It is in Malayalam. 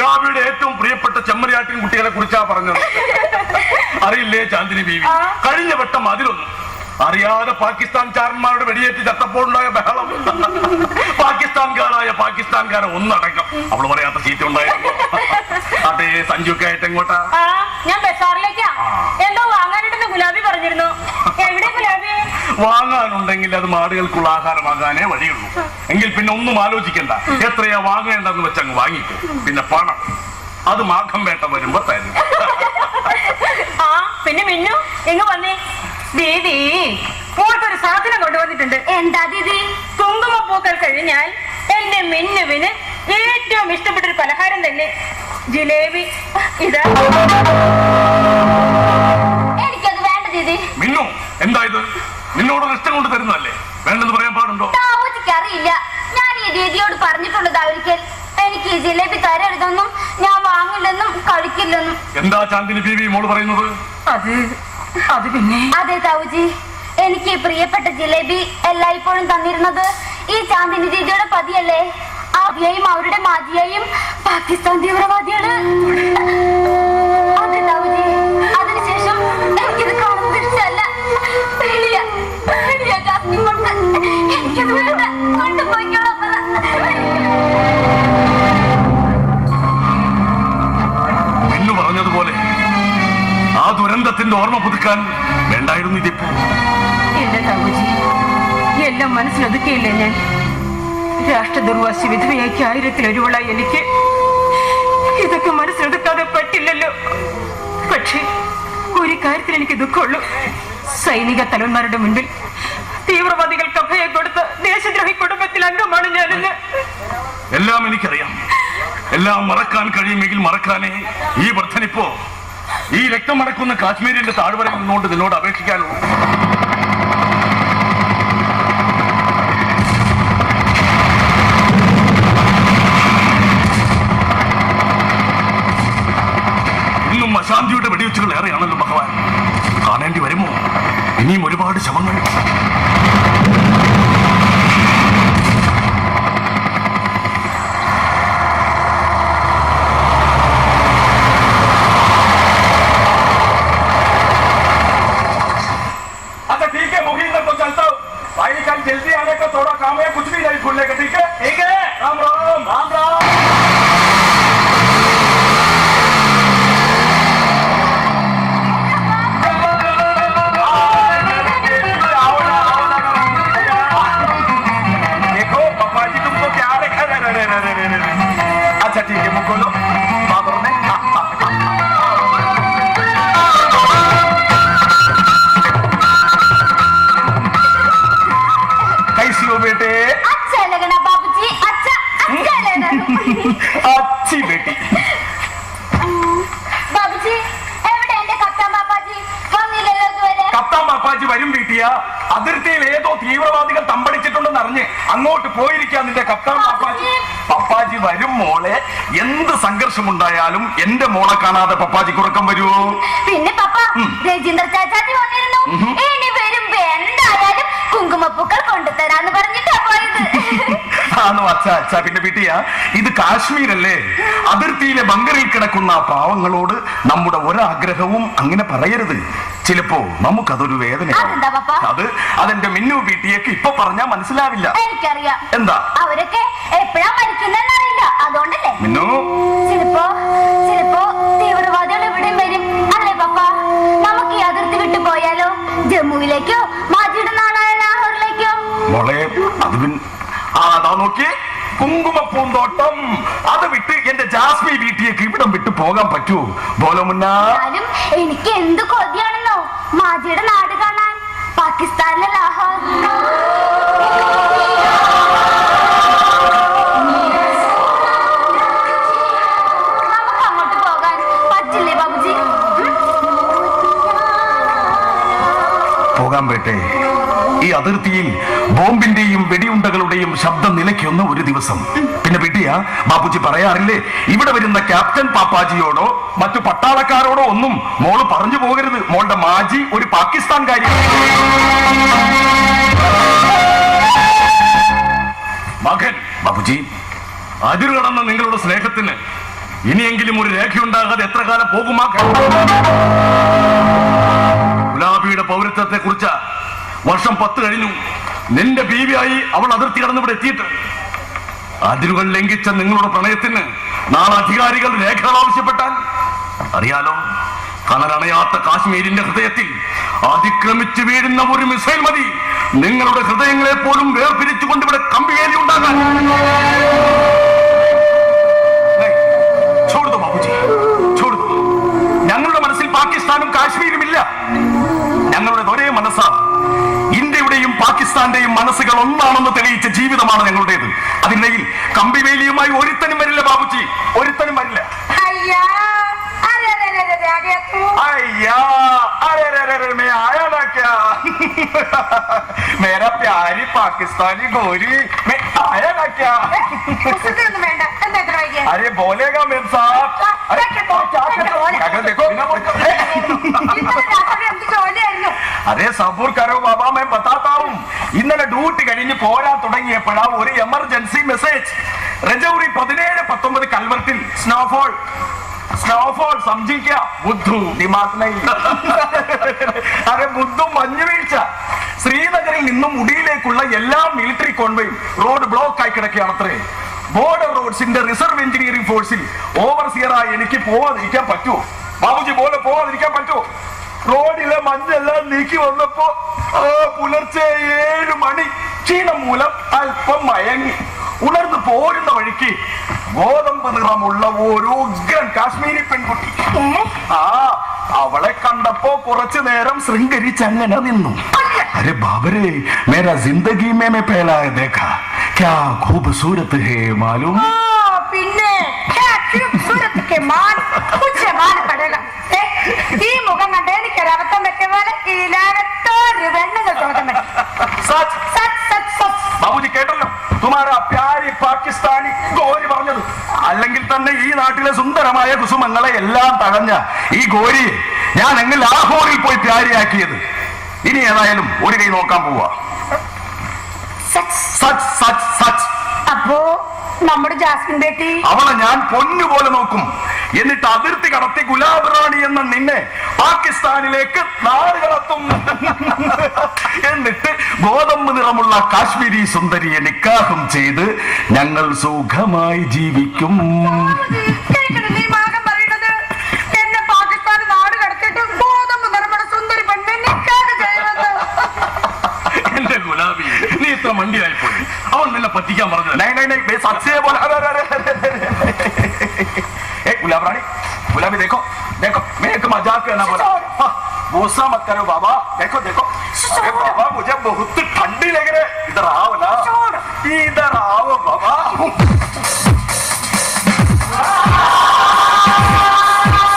നവാബിയുടെ ഏറ്റവും പ്രിയപ്പെട്ട ചെമ്മരിയാട്ടിൻ കുട്ടികളെ കുറിച്ചാ പറഞ്ഞത്. അറിയില്ലേ ചാന്ദിനി ബീവി? കഴിഞ്ഞ വട്ടം അതിലൊന്നും. അറിയാതെ പാകിസ്ഥാൻ ചാരന്മാരുടെ വെടിയേറ്റ് ചത്തപ്പോഴുണ്ടായ ബഹളം. പാകിസ്ഥാൻകാരായ പാകിസ്ഥാൻകാരെ ഒന്നടക്കം. അവൾ പറയാത്ത സീറ്റ് ഉണ്ടായിരുന്നു അതെ സഞ്ജു ആയിട്ട് എങ്ങോട്ടാ ഞാൻ ബസാറിലേക്കാ. എന്തോ വാങ്ങാനുണ്ടെന്ന് ഗുലാബി പറഞ്ഞിരുന്നു. വാങ്ങാനുണ്ടെങ്കിൽ അത് മാടുകൾക്കുള്ള ആഹാരമാകാനേ വഴിയുള്ളൂ. എങ്കിൽ പിന്നെ ഒന്നും ആലോചിക്കണ്ട. എത്രയാ വാങ്ങേണ്ടെന്ന് വെച്ച് അങ്ങ് വാങ്ങിക്കും. പിന്നെ പണം. അത് മാഘം വേട്ട വരുമ്പോ തരും. ആ പിന്നെ മിന്നു എങ്ങ് വന്നേ? ദീദി മോൾക്കൊരു സാധനം കൊണ്ടുവന്നിട്ടുണ്ട്. എന്താ ദീദി കുങ്കുമപ്പൂക്കൾ കഴിഞ്ഞാൽ എന്റെ മിന്നുവിന് ഏറ്റവും ഇഷ്ടപ്പെട്ട ഒരു പലഹാരം തന്നെ ജിലേബി. ഇതാ. എനിക്കത് വേണ്ട ദീദി മിന്നു എന്താ ഇത്? നിന്നോട് ഇഷ്ടം കൊണ്ട് തരുന്നതല്ലേ? വേണ്ടെന്ന് പറയാൻ പാടുണ്ടോ? അറിയില്ല. ഞാൻ ഈ ദീദിയോട് പറഞ്ഞിട്ടുള്ളത് ഒരിക്കൽ. എനിക്ക് ഈ ജിലേബി തരരുതെന്നും ഞാൻ വാങ്ങില്ലെന്നും കഴിക്കില്ലെന്നും. എന്താ ചാന്ദിനി ബീവി മോൾ പറയുന്നത്? അത് അത് പിന്നെ. അതെ താവുജി എനിക്ക് ഈ പ്രിയപ്പെട്ട ജിലേബി എല്ലായ്പ്പോഴും തന്നിരുന്നത് ഈ ചാന്ദിനി ദീദിയുടെ പതിയല്ലേ? ആദ്യയും അവരുടെ മാതിയായും പാകിസ്ഥാൻ തീവ്രവാദികൾ. മിന്നു പറഞ്ഞതുപോലെ ആ ദുരന്തത്തിന്റെ ഓർമ്മ പുതുക്കാൻ വേണ്ടായിരുന്നു ഇതിപ്പോ എന്റെ തവുജി എല്ലാം മനസ്സിലൊതുക്കിയില്ലേ ഞാൻ? രാഷ്ട്രദുർവാസി വിധവയാക്കി ആയിരത്തിൽ ഒരുവളായി എനിക്ക് ഇതൊക്കെ മനസ്സിലൊതുക്കാതെ പറ്റില്ലല്ലോ. പക്ഷേ ഒരു കാര്യത്തിൽ എനിക്ക് ദുഃഖമുള്ളൂ. സൈനിക തലവന്മാരുടെ മുൻപിൽ തീവ്രവാദികൾക്ക് അഭയം കൊടുത്ത ദേശദ്രോഹി കുടുംബത്തിൽ അംഗമാണ് ഞാനെന്ന്. എല്ലാം എനിക്കറിയാം. എല്ലാം മറക്കാൻ കഴിയുമെങ്കിൽ മറക്കാനേ. ഈ വർദ്ധനിപ്പോ ഈ രക്തം മറക്കുന്ന കാശ്മീരിന്റെ താഴ്വര നിന്നുകൊണ്ട് നിന്നോട് അപേക്ഷിക്കാനുള്ളൂ ഇന്നും അശാന്തിയുടെ വെടിവെച്ചുകൾ ഏറെയാണല്ലോ ഭഗവാൻ. കാണേണ്ടി വരുമോ? ഇനിയും ഒരുപാട് ശമങ്ങൾ കപ്താൻ വരും വീട്ടിയ അതിർത്തിയിൽ ഏതോ തീവ്രവാദികൾ തമ്പടിച്ചിട്ടുണ്ടെന്ന് അറിഞ്ഞ് അങ്ങോട്ട് പോയിരിക്കാൻ നിന്റെ കപ്താൻ പാപ്പാജി. പപ്പാജി വരും മോളെ എന്ത് സംഘർഷമുണ്ടായാലും എന്റെ മോളെ കാണാതെ പപ്പാജി കുറക്കം വരുമോ പിന്നെ പപ്പ രജീന്ദ്ര ചാച്ചാജി വന്നിരുന്നു. ഇനി വരുമ്പോ എന്തായാലും കുങ്കുമപ്പൂക്കൾ കൊണ്ടുതരാന്ന് പറഞ്ഞിട്ടാ പോയത്. ആണോ അച്ഛ അച്ഛ പിന്നെ വീട്ടിയ ഇത് കാശ്മീരല്ലേ? അതിർത്തിയിലെ ബങ്കറിൽ കിടക്കുന്ന പാവങ്ങളോട് നമ്മുടെ ഒരാഗ്രഹവും അങ്ങനെ പറയരുത്. ചിലപ്പോ നമുക്കതൊരു വേദന അതെന്താ പപ്പ? അത് അതെന്റെ മിന്നു വീട്ടിയേക്ക് ഇപ്പൊ പറഞ്ഞാ മനസ്സിലാവില്ല. എനിക്കറിയാം. എന്താ? അവരൊക്കെ എപ്പോഴാ മരിക്കുന്നെന്ന് അറിയില്ല അതുകൊണ്ടല്ലേ? മിന്നു? ചിലപ്പോ ചിലപ്പോ തീവ്രവാദികൾ ഇവിടെയും വരും. അല്ലേ പപ്പ? നമുക്ക് ഈ അതിർത്തി വിട്ടു പോയാലോ? ജമ്മുവിലേക്കോ? മാജിയുടെ നാടായ ലാഹോറിലേക്കോ? മോളെ അത് പിൻ ആ അതാ നോക്കി കുങ്കുമപ്പൂന്തോട്ടം. അത് വിട്ട് എന്റെ ജാസ്മി വീട്ടിലേക്ക് ഇവിടം വിട്ട് പോകാൻ പറ്റൂ. ബോലോ മുന്നാ. എന്നാലും എനിക്ക് എന്ത് കൊതിയാണെന്നോ മാജിയുടെ നാട് കാണാൻ പാകിസ്ഥാനിലെ ലാഹോർ നമുക്ക് അങ്ങോട്ട് പോകാൻ പറ്റില്ലേ ബാബുജി? പോകാൻ പറ്റേ ഈ അതിർത്തിയിൽ ബോംബിന്റെയും വെടിയുണ്ടകളുടെയും ശബ്ദം നിലയ്ക്കുന്ന ഒരു ദിവസം. പിന്നെ വിട്ടിയാ ബാപ്പുജി പറയാറില്ലേ ഇവിടെ വരുന്ന ക്യാപ്റ്റൻ പാപ്പാജിയോടോ മറ്റു പട്ടാളക്കാരോടോ ഒന്നും മോൾ പറഞ്ഞു പോകരുത്. മോളുടെ മാജി ഒരു പാകിസ്ഥാൻകാരി. മകൻ ബാപ്പുജി അതിരുകടന്ന നിങ്ങളുടെ സ്നേഹത്തിന് ഇനിയെങ്കിലും ഒരു രേഖയുണ്ടാകാതെ എത്ര കാലം പോകുമാ ഗുലാബിയുടെ പൗരത്വത്തെ കുറിച്ച് വർഷം പത്ത് കഴിഞ്ഞു. നിന്റെ ബീവിയായി അവൾ അതിർത്തി കടന്ന് ഇവിടെ എത്തിയിട്ട്. അതിരുകൾ ലംഘിച്ച നിങ്ങളുടെ പ്രണയത്തിന് നാളെ അധികാരികൾ രേഖകൾ ആവശ്യപ്പെട്ടാൽ അറിയാലോ കനലണയാത്ത കാശ്മീരിന്റെ ഹൃദയത്തിൽ അതിക്രമിച്ചു വീഴുന്ന ഒരു മിസൈൽ മതി. നിങ്ങളുടെ ഹൃദയങ്ങളെ പോലും വേർപിരിച്ചുകൊണ്ട് ഇവിടെ കമ്പിവേലി ഉണ്ടാകാൻ. नहीं, മനസ്സുകൾ ഒന്നാണെന്ന് തെളിയിച്ച ജീവിതമാണ് ഞങ്ങളുടേത് അതിനിടയിൽ കമ്പിവേലിയുമായി ഒരുത്തനും വരില്ല ബാബുജി ഒരുത്തനും വരില്ല അയ്യാ അരെ അരെ അരെ അരെ ആകെ തൂ अय्या अरे अरे अरे अरे मैं आया ना क्या मेरा प्यारी पाकिस्तानी गोरी मैं आया ना क्या കുസൃതിയൊന്നും വേണ്ട എന്താ ഇത്ര വൈകിയ अरे बोलेगा मेम साहब अरे क्या क्या क्या क्या देखो ഇന്നലെ രാത്രി എന്ത് ജോലിയായിരുന്നു അതെ സബൂർ കരോ ബാബ मैं बताता हूँ ഇന്നലെ ഡ്യൂട്ടി കഴിഞ്ഞ് പോരാൻ തുടങ്ങിയപ്പോഴാ ഒരു എമർജൻസി മെസ്സേജ് രജൗരി പതിനേഴ് പത്തൊമ്പത് കൽവർത്തിൽ. Snowfall snowfall സംജിക്ക. ബുദ്ധു. അരെ ബുദ്ധു മഞ്ഞുവീഴ്ച. ശ്രീനഗറിൽ നിന്നും മുടിയിലേക്കുള്ള എല്ലാ മിലിറ്ററി കോൺവയും റോഡ് ബ്ലോക്ക് ആയി കിടക്കുകയാണത്രേ ബോർഡർ റോഡ്സിന്റെ റിസർവ് എഞ്ചിനീയറിംഗ് ഫോഴ്സിൽ ഓവർസിയറായി എനിക്ക് പോവാതിരിക്കാൻ പറ്റുമോ? ബാബുജി പോലെ പോവാതിരിക്കാൻ പറ്റുമോ? റോഡിലെ മഞ്ഞെല്ലാം നീക്കി വന്നപ്പോ പുലർച്ചെ മൂലം അല്പം മയങ്ങി. ഉണർന്നു പോരുന്ന വഴിക്ക് ഗോതമ്പ് നിറമുള്ള ഒരു ഉഗ്രൻ കാശ്മീരി പെൺകുട്ടി. ആ അവളെ കണ്ടപ്പോ കുറച്ചു നേരം ശൃംഗരിച്ചങ്ങനെ നിന്നു. അരെ ബാബരേ മേരാ ജിന്ദഗി മേമെ പേലായ ദേഖ. ക്യാ ഖൂബ്സൂരത് ഹേ മാലൂം? പിന്നെ ഈ മുഖം കണ്ട് എനിക്കൊരബദ്ധം പറ്റിയ പോലെ ഈ ലോകത്തോരു പെണ്ണുങ്ങൾക്ക് അബദ്ധം പറ്റും സച്ച് സച്ച് ബാബുജി കേട്ടല്ലോ? തുമാരാ പ്യാരി പാകിസ്ഥാനി ഗോരി പറഞ്ഞത്. അല്ലെങ്കിൽ തന്നെ ഈ നാട്ടിലെ സുന്ദരമായ കുസുമങ്ങളെ എല്ലാം തഴഞ്ഞ ഈ ഗോരിയെ ഞാൻ അങ്ങ് ലാഹോറിൽ പോയി പ്യാരിയാക്കിയത്. ഇനി ഏതായാലും ഒരു കൈ നോക്കാൻ പോവാ. സച്ച് സച്ച് സച്ച് സച്ച് നമ്മുടെ ജാസ്മിൻ ബേട്ടി. അവളെ ഞാൻ പൊന്നുപോലെ നോക്കും. എന്നിട്ട് അതിർത്തി കടത്തി ഗുലാബ് റാണി എന്ന നിന്നെ പാകിസ്ഥാനിലേക്ക് നാട് കടത്തും എന്നിട്ട് ഗോതമ്പ് നിറമുള്ള കാശ്മീരി സുന്ദരിയെ നിക്കാഹം ചെയ്ത് ഞങ്ങൾ സുഖമായി ജീവിക്കും. गुलाब रानी गुलाबी देखो देखो मैं एक मज़ाक करना बोला। हाँ, गुस्सा मत करो बाबा देखो देखो। अरे बाबा मुझे बहुत ठंडी लग रही है। इधर आओ ना। इधर आओ बाबा।